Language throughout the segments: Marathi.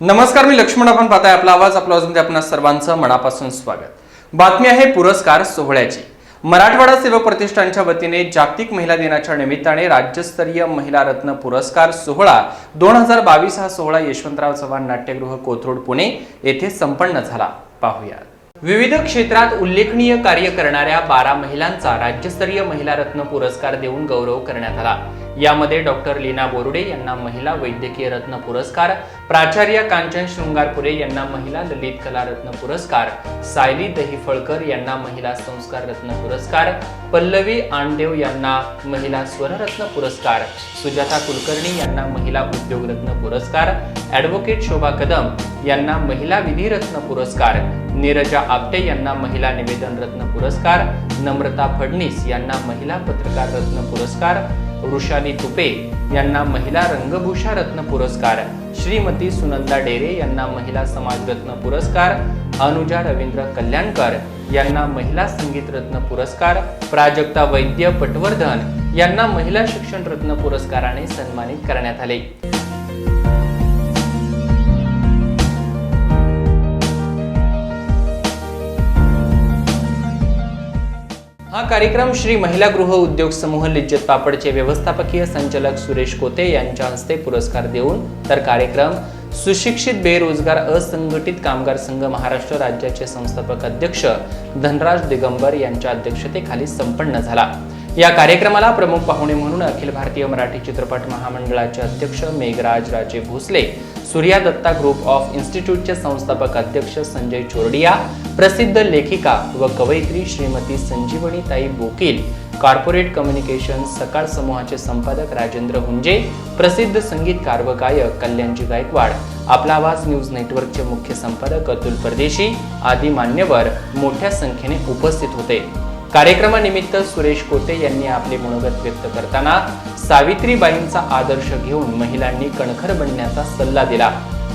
नमस्कार मी लक्ष्मण आपण पाहताय आपला आवाज. आपल्या आवाजमध्ये आपणा सर्वांचं मनापासून स्वागत. बातमी आहे पुरस्कार सोहळ्याची. मराठवाडा सेवक प्रतिष्ठानच्या वतीने जागतिक महिला दिनाच्या निमित्ताने राज्यस्तरीय महिला रत्न पुरस्कार सोहळा दोन हजार बावीस हा सोहळा यशवंतराव चव्हाण नाट्यगृह कोथरूड पुणे येथे संपन्न झाला. पाहूयात. विविध क्षेत्रात उल्लेखनीय कार्य करणाऱ्या बारा महिलांचा राज्यस्तरीय महिला रत्न पुरस्कार देऊन गौरव करण्यात आला. यामध्ये डॉक्टर लीना बोरुडे यांना महिला वैद्यकीय रत्न पुरस्कार प्राचार्य कांचन शृंगारपुरे यांना महिला ललित कला रत्न पुरस्कार सायली दहिफळकर यांना महिला संस्कार रत्न पुरस्कार पल्लवी आणदेव यांना महिला स्वररत्न पुरस्कार सुजाता कुलकर्णी यांना महिला उद्योग रत्न पुरस्कार ॲडव्होकेट शोभा कदम यांना महिला विधी रत्न पुरस्कार नीरजा आपटे यांना महिला निवेदन रत्न पुरस्कार नम्रता फडणीस यांना महिला पत्रकार रत्न पुरस्कार वृषाली तुपे यांना महिला रंगभूषा रत्न पुरस्कार श्रीमती सुनंदा डेरे यांना महिला समाज रत्न पुरस्कार अनुजा रवींद्र कल्याणकर यांना महिला संगीत रत्न पुरस्कार प्राजक्ता वैद्य पटवर्धन यांना महिला शिक्षण रत्न पुरस्काराने सन्मानित करण्यात आले. हा कार्यक्रम श्री महिला गृह उद्योग समूह लिज्जत पापडचे व्यवस्थापकीय संचालक सुरेश कोते यांच्या हस्ते पुरस्कार देऊन तर कार्यक्रम सुशिक्षित बेरोजगार असंघटित कामगार संघ महाराष्ट्र राज्याचे संस्थापक अध्यक्ष धनराज दिगंबर यांच्या अध्यक्षतेखाली संपन्न झाला. या कार्यक्रमाला प्रमुख पाहुणे म्हणून अखिल भारतीय मराठी चित्रपट महामंडळाचे अध्यक्ष मेघराज राजे भोसले सूर्या दत्ता ग्रुप ऑफ इन्स्टिट्यूटचे संस्थापक अध्यक्ष संजय चोरडिया प्रसिद्ध लेखिका व कवयित्री श्रीमती संजीवनीताई बोकील कॉर्पोरेट कम्युनिकेशन सकाळ समूहाचे संपादक राजेंद्र हुंजे प्रसिद्ध संगीतकार व गायक कल्याणजी गायकवाड आपला आवाज न्यूज नेटवर्कचे मुख्य संपादक अतुल परदेशी आदी मान्यवर मोठ्या संख्येने उपस्थित होते. कार्यक्रमानिमित्त सुरेश कोते यांनी आपले मनोगत व्यक्त करताना सावित्रीबाईंचा आदर्श घेऊन महिलांनी कणखर बनण्याचा सल्ला दिला.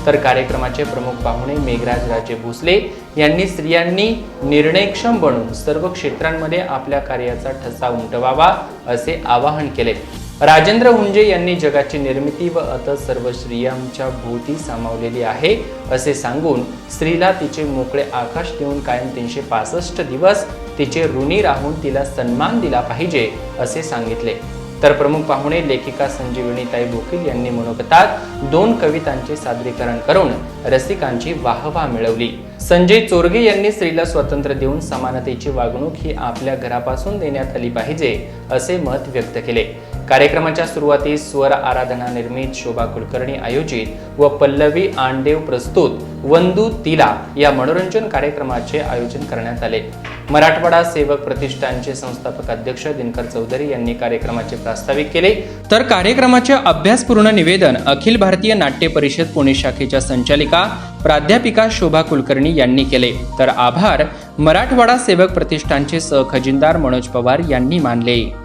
तर कार्यक्रमाचे प्रमुख पाहुणे मेघराज राजे भोसले यांनी स्त्रियांनी निर्णयक्षम बनून सर्व क्षेत्रांमध्ये आपल्या कार्याचा ठसा उमटवावा असे आवाहन केले. राजेंद्र हुंजे यांनी जगाची निर्मिती व अत सर्व स्त्रियांच्या भोवती सामावलेली आहे असे सांगून स्त्रीला तिचे मोकळे आकाश देऊन कायम तीनशे पासष्ट दिवस तिचे ऋणी राहून तिला सन्मान दिला पाहिजे असे सांगितले. तर प्रमुख पाहुणे लेखिका संजीवनीताई बोकील यांनी मनोगतात दोन कवितांचे सादरीकरण करून रसिकांची वाहवा मिळवली. संजय चोरगे यांनी स्त्रीला स्वातंत्र्य देऊन समानतेची वागणूक ही आपल्या घरापासून देण्यात आली पाहिजे असे मत व्यक्त केले. कार्यक्रमाच्या सुरुवातीस स्वर आराधना निर्मित शोभा कुलकर्णी आयोजित व पल्लवी आंडेव प्रस्तुत वंदू तिला या मनोरंजन कार्यक्रमाचे आयोजन करण्यात आले. मराठवाडा सेवक प्रतिष्ठानचे संस्थापक अध्यक्ष दिनकर चौधरी यांनी कार्यक्रमाचे प्रास्ताविक केले. तर कार्यक्रमाचे अभ्यासपूर्ण निवेदन अखिल भारतीय नाट्य परिषद पुणे शाखेच्या संचालिका प्राध्यापिका शोभा कुलकर्णी यांनी केले. तर आभार. मराठवाडा सेवक प्रतिष्ठानचे सहखजिनदार मनोज पवार यांनी मानले.